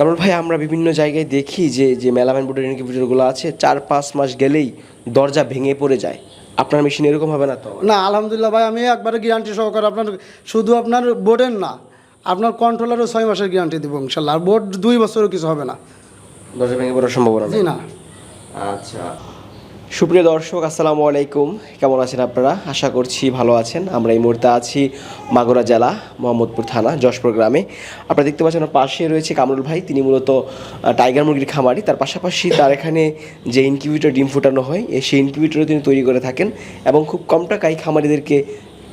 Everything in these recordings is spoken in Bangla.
কারণ ভাই আমরা বিভিন্ন জায়গায় দেখি যে যে মেলামেন বোর্ডের ইনকিউবেটরগুলো আছে চার পাঁচ মাস গেলেই দরজা ভেঙে পড়ে যায়। আপনার মেশিন এরকম হবে না তো? না আলহামদুলিল্লাহ ভাই আমি একবারে গ্যারান্টি সহকারে আপনার শুধু আপনার বোর্ডের না আপনার কন্ট্রোলারও ছয় মাসের গ্যারান্টি দেবো ইনশাল্লাহ। আর বোর্ড দুই বছরও কিছু হবে না। দরজা ভেঙে পড়ার সম্ভাবনা জি না। আচ্ছা। সুপ্রিয় দর্শক, আসসালামু আলাইকুম। কেমন আছেন আপনারা? আশা করছি ভালো আছেন। আমরা এই মুহূর্তে আছি মাগুরা জেলা, মোহাম্মদপুর থানা, যশপুর গ্রামে। আপনারা দেখতে পাচ্ছেন পাশে রয়েছে কামরুল ভাই। তিনি মূলত টাইগার মুরগির খামারি। তার পাশাপাশি তার এখানে যে ইনকিউবেটর ডিম ফুটানো হয় সেই ইনকিউবেটরও তিনি তৈরি করে থাকেন এবং খুব কম টাকায় খামারিদেরকে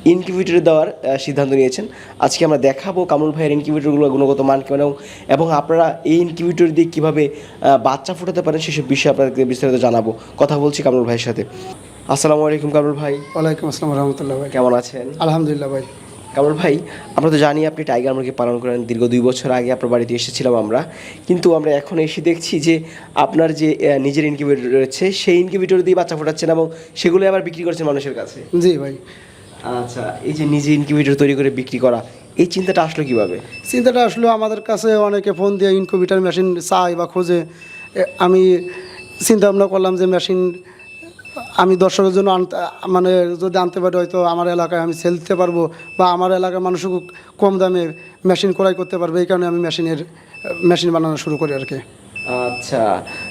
ইনকিউবেটরে দেওয়ার সিদ্ধান্ত নিয়েছেন। আজকে আমরা দেখাবো কামরুল ভাইয়ের ইনকিউবেটরগুলোর গুণগত মান কেমন এবং- আপনারা এই ইনকিউবেটর দিয়ে কীভাবে বাচ্চা ফোটাতে পারেন সেসব বিষয়ে আপনাদেরকে বিস্তারিত জানাব। কথা বলছি কামরুল ভাইয়ের সাথে। আসসালামু আলাইকুম কামরুল ভাই। ওয়ালাইকুম আসসালাম রহমতুল্লাহ ভাই। কেমন আছেন? আলহামদুলিল্লাহ ভাই। কামরুল ভাই আমরা তো জানি আপনি টাইগার মুরগি পালন করেন দীর্ঘ দুই বছর আগে আপনার বাড়িতে এসেছিলাম আমরা। কিন্তু আমরা এখন এসে দেখছি যে আপনার যে নিজের ইনকিউবেটর রয়েছে সেই ইনকিউবেটর দিয়ে বাচ্চা ফোটাচ্ছেন এবং সেগুলো আবার বিক্রি করছেন মানুষের কাছে। জি ভাই। আচ্ছা এই যে নিজে ইনকিউবেটর তৈরি করে বিক্রি করা, এই চিন্তাটা আসলো কীভাবে? চিন্তাটা আসলো আমাদের কাছে অনেকে ফোন দিয়ে ইনকিউবেটার মেশিন চাই বা খোঁজে। আমি চিন্তা ভাবনা করলাম যে মেশিন আমি দর্শকের জন্য আনতে মানে যদি আনতে পারি, হয়তো আমার এলাকায় আমি সেল দিতে পারব বা আমার এলাকার মানুষও কম দামে মেশিন ক্রয় করতে পারবে। এই কারণে আমি মেশিনের মেশিন বানানো শুরু করি আর কি। আচ্ছা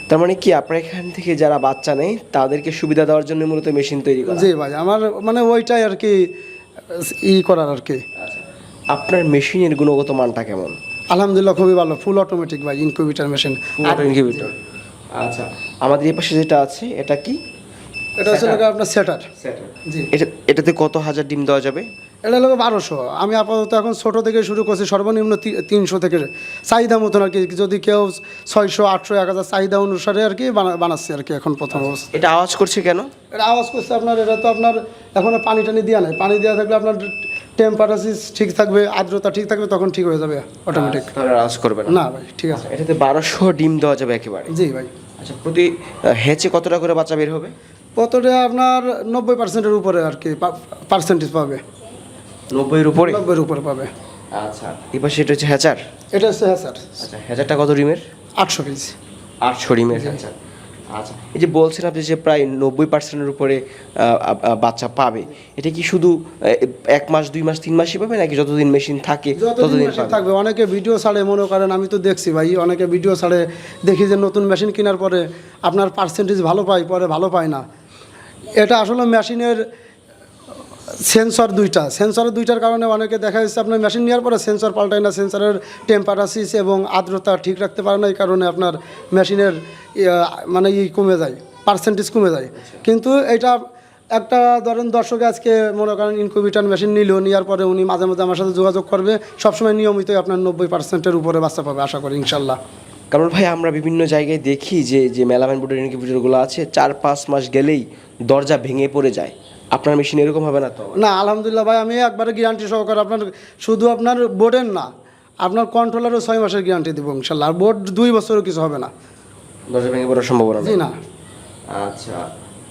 তার মানে কি আপনার এখান থেকে যারা বাচ্চা নেই তাদেরকে সুবিধা দেওয়ার জন্য মূলত মেশিন তৈরি করা? জি ভাই আমার মানে ওইটাই আর কি ই করার আর কি। আচ্ছা আপনার মেশিনের গুণগত মানটা কেমন? আলহামদুলিল্লাহ খুবই ভালো ফুল অটোমেটিক ভাই ইনকিউবেটার মেশিন ইনকিউবেটর আচ্ছা আমাদের এই পাশে যেটা আছে এটা কি? এটা হচ্ছে আপনার সেটার জি। এটা এটাতে কত হাজার ডিম দেওয়া যাবে? এটা হলো বারোশো। আমি আপাতত এখন ছোটো থেকে শুরু করছি সর্বনিম্ন তিনশো থেকে। চাহিদা মতন আর কি যদি কেউ ছয়শো আটশো এক হাজার চাহিদা অনুসারে আর কি বানা- বানাচ্ছি আর কি এখন প্রথম অবস্থা। এটা আওয়াজ করছে কেন? এটা আওয়াজ করছে আপনার এটা তো আপনার এখনও পানি টানি দেওয়া নাই। পানি দেওয়া থাকলে আপনার টেম্পারেচার ঠিক থাকবে আর্দ্রতা ঠিক থাকবে তখন ঠিক হয়ে যাবে অটোমেটিক আওয়াজ করবে না। না ভাই ঠিক আছে। এটাতে বারোশো ডিম দেওয়া যাবে একেবারে। জি ভাই। আচ্ছা প্রতি হেঁচে কতটা করে বাচ্চা বের হবে? কতটা আপনার নব্বই পার্সেন্টের উপরে আর কি পার্সেন্টেজ পাবে। নব্বইয়ের উপরে? নব্বইয়ের উপরে পাবে। আচ্ছা পাশে এটা হচ্ছে হ্যাচার? এটা হচ্ছে হ্যাঁ স্যার আচ্ছা হ্যাচারটা কত ডিমের আটশো পিস। আটশো ডিমের হ্যাচার। আচ্ছা এই যে বলছেন আপনি যে প্রায় নব্বই পার্সেন্টের উপরে বাচ্চা পাবে এটা কি শুধু এক মাস দুই মাস তিন মাসই পাবে নাকি যতদিন মেশিন থাকে ততদিন থাকবে অনেকে ভিডিও ছাড়ে মনে করেন আমি তো দেখছি ভাই অনেকে ভিডিও ছাড়ে দেখি যে নতুন মেশিন কেনার পরে আপনার পার্সেন্টেজ ভালো পায় পরে ভালো পায় না। এটা আসলে মেশিনের সেন্সর দুইটা। সেন্সর দুইটার কারণে অনেকে দেখা যাচ্ছে আপনার মেশিন নেওয়ার পরে সেন্সর পাল্টায় না, সেন্সরের টেম্পারেচার এবং আর্দ্রতা ঠিক রাখতে পারে না, এই কারণে আপনার মেশিনের মানে ই কমে যায় পার্সেন্টেজ কমে যায়। কিন্তু এটা একটা, ধরেন দর্শক আজকে মনে করেন ইনকিউবেটর মেশিন নিল, নেওয়ার পরে উনি মাঝে মাঝে আমার সাথে যোগাযোগ করবে, সবসময় নিয়মিতই আপনার নব্বই পার্সেন্টের উপরে বাচ্চা পাবে, আশা করি, ইনশাল্লাহ। কারণ ভাই, আমরা বিভিন্ন জায়গায় দেখি যে যে মেলামেন বোর্ডের ইনকিউবেটরগুলো আছে, চার পাঁচ মাস গেলেই দরজা ভেঙে পড়ে যায়। আপনার মেশিন এরকম হবে না তো? না আলহামদুলিল্লাহ ভাই আমি একবারে গ্যারান্টি সহকারে আপনার শুধু আপনার বোর্ডের না আপনার কন্ট্রোলারও ছয় মাসের গ্যারান্টি দেবো ইনশাল্লাহ আর বোর্ড দুই বছরও কিছু হবে না। দরজা ভেঙে পড়ার সম্ভাবনা জি না। আচ্ছা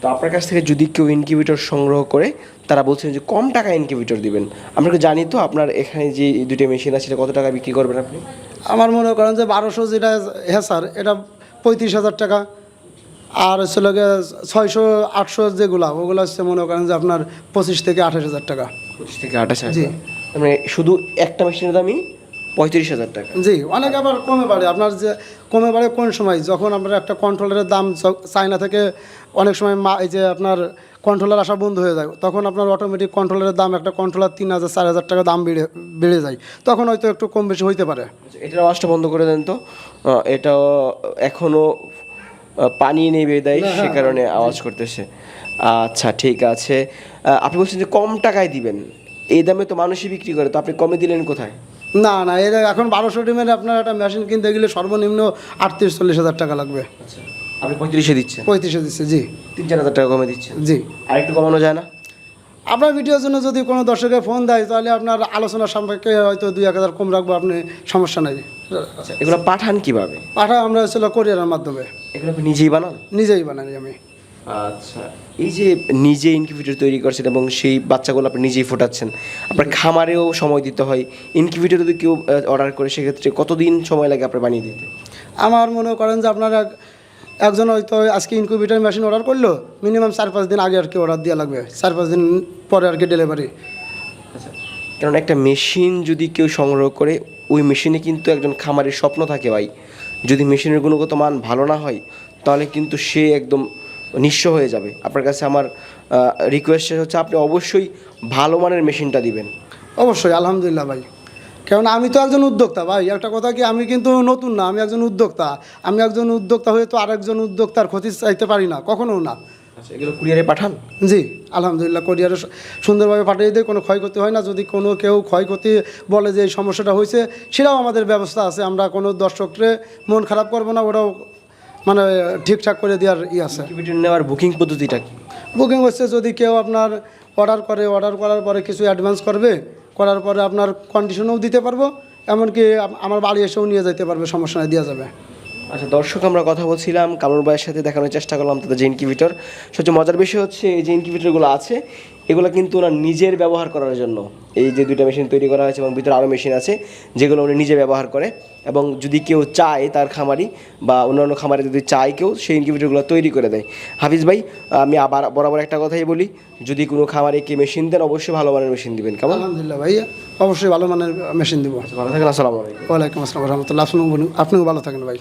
তো আপনার কাছ থেকে যদি কেউ ইনকিউবেটর সংগ্রহ করে তারা বলছেন যে কম টাকা ইনকিউবেটর দিবেন। আমরা কি জানি তো আপনার এখানে যে দুটো মেশিন আছে সেটা কত টাকা বিক্রি করবেন আপনি? আমার মনে করেন যে বারোশো যেটা হ্যাঁ স্যার এটা পঁয়ত্রিশ হাজার টাকা। আর হচ্ছে লগে ছয়শো আটশো যেগুলা ওগুলো হচ্ছে মনে করেন যে আপনার পঁচিশ থেকে আঠাশ হাজার টাকা। পঁচিশ থেকে আঠাশ হাজার? তার মানে শুধু একটা মেশিনের দামই পঁয়ত্রিশ হাজার টাকা? জি অনেক আবার কমে বাড়ে। আপনার যে কমে বাড়ে কোন সময়? যখন আপনার একটা কন্ট্রোলারের দাম চায়না থেকে অনেক সময় মা এই যে আপনার কন্ট্রোলার আসা বন্ধ হয়ে যায় তখন আপনার অটোমেটিক কন্ট্রোলারের দাম একটা কন্ট্রোলার তিন হাজার চার হাজার টাকা দাম বেড়ে বেড়ে যায়। তখন হয়তো একটু কম বেশি হইতে পারে। এটা এটার আওয়াজটা বন্ধ করে দেন তো। আহ, এটাও এখনও আহ, পানি নেবে দেয় সে কারণে আওয়াজ করতেছে। আচ্ছা ঠিক আছে। আপনি বলছেন যে কম টাকায় দিবেন। এই দামে তো মানুষই বিক্রি করে তো আপনি কমে দিলেন কোথায়? না না এর এখন বারোশো ডিমের আপনার একটা মেশিন কিনতে গেলে সর্বনিম্ন আটত্রিশ চল্লিশ হাজার টাকা লাগবে। আচ্ছা আপনি পঁয়ত্রিশে দিচ্ছেন? পঁয়ত্রিশে দিচ্ছে জি। তিন চার হাজার টাকা কমে দিচ্ছেন? জি। আর একটু কমানো যায় না? আপনার ভিডিওর জন্য যদি কোনো দর্শকের ফোন দেয় তাহলে আপনার আলোচনা সম্পর্কে হয়তো দুই এক হাজার কম রাখব আপনি সমস্যা নাই। আচ্ছা এগুলো পাঠান কীভাবে? পাঠা আমরা হচ্ছিল কোরিয়ারের মাধ্যমে। এগুলো আপনি নিজেই বানান? নিজেই বানাই আমি। আচ্ছা এই যে নিজে ইনকিউবেটর তৈরি করছেন এবং সেই বাচ্চাগুলো আপনি নিজেই ফোটাচ্ছেন আপনার খামারেও সময় দিতে হয়। ইনকিউবেটর যদি কেউ অর্ডার করে সেক্ষেত্রে কতদিন সময় লাগে আপনার বানিয়ে দিতে? আমার মনে করেন যে আপনার একজন হয়তো আজকে ইনকিউবেটার মেশিন অর্ডার করল মিনিমাম চার পাঁচ দিন আগে আর কি অর্ডার দেওয়া লাগবে। চার পাঁচ দিন পরে আর কি ডেলিভারি আচ্ছা কারণ একটা মেশিন যদি কেউ সংগ্রহ করে ওই মেশিনে কিন্তু একজন খামারের স্বপ্ন থাকে ভাই। যদি মেশিনের গুণগত মান ভালো না হয় তাহলে কিন্তু সে একদম নিঃস্ব হয়ে যাবে। আপনার কাছে আমার রিকোয়েস্ট হচ্ছে আপনি অবশ্যই ভালো মানের মেশিনটা দিবেন। অবশ্যই আলহামদুলিল্লাহ ভাই। কেননা আমি তো একজন উদ্যোক্তা ভাই। একটা কথা কি আমি কিন্তু নতুন না আমি একজন উদ্যোক্তা। আমি একজন উদ্যোক্তা হয়ে তো আরেকজন উদ্যোক্তার ক্ষতি চাইতে পারি না কখনো না। আচ্ছা এগুলো কুরিয়ারে পাঠান? জি আলহামদুলিল্লাহ কুরিয়ারে সুন্দরভাবে পাঠিয়ে দিয়ে কোনো ক্ষয়ক্ষতি হয় না। যদি কোনো কেউ ক্ষয়ক্ষতি বলে যে এই সমস্যাটা হয়েছে সেটাও আমাদের ব্যবস্থা আছে। আমরা কোনো দর্শকরে মন খারাপ করব না ওটাও মানে ঠিকঠাক করে দেওয়ার ই আছে। নেওয়ার বুকিং পদ্ধতিটা কি? বুকিং হচ্ছে যদি কেউ আপনার অর্ডার করে অর্ডার করার পরে কিছু অ্যাডভান্স করবে করার পরে আপনার কন্ডিশনও দিতে পারব, এমনকি আমার বাড়ি এসেও নিয়ে যেতে পারবে, সমস্যা নেই, দেওয়া যাবে। আচ্ছা দর্শক আমরা কথা বলছিলাম কামরুল ভাইয়ের সাথে দেখানোর চেষ্টা করলাম তাদের যে ইনকিউবেটর সবচেয়ে মজার বিষয় হচ্ছে এই যে ইনকিউবেটরগুলো আছে এগুলো কিন্তু ওনার নিজের ব্যবহার করার জন্য। এই যে দুইটা মেশিন তৈরি করা হয়েছে এবং ভিতরে আরও মেশিন আছে যেগুলো উনি নিজে ব্যবহার করে। এবং যদি কেউ চায় তার খামারি বা অন্যান্য খামারে যদি চায় কেউ সেই ইনকিউবেটরগুলো তৈরি করে দেয়। হাফিজ ভাই আমি আবার বরাবর একটা কথাই বলি যদি কোনো খামারে কে মেশিন দেন অবশ্যই ভালো মানের মেশিন দিবেন। কেমন? আলহামদুলিল্লাহ ভাই অবশ্যই ভালো মানের মেশিন দিব। ভালো থাকেন আসসালামু আলাইকুম। ওয়ালাইকুম আসসালাম রহমতুল্লাহ। আপনিও ভালো থাকেন ভাই।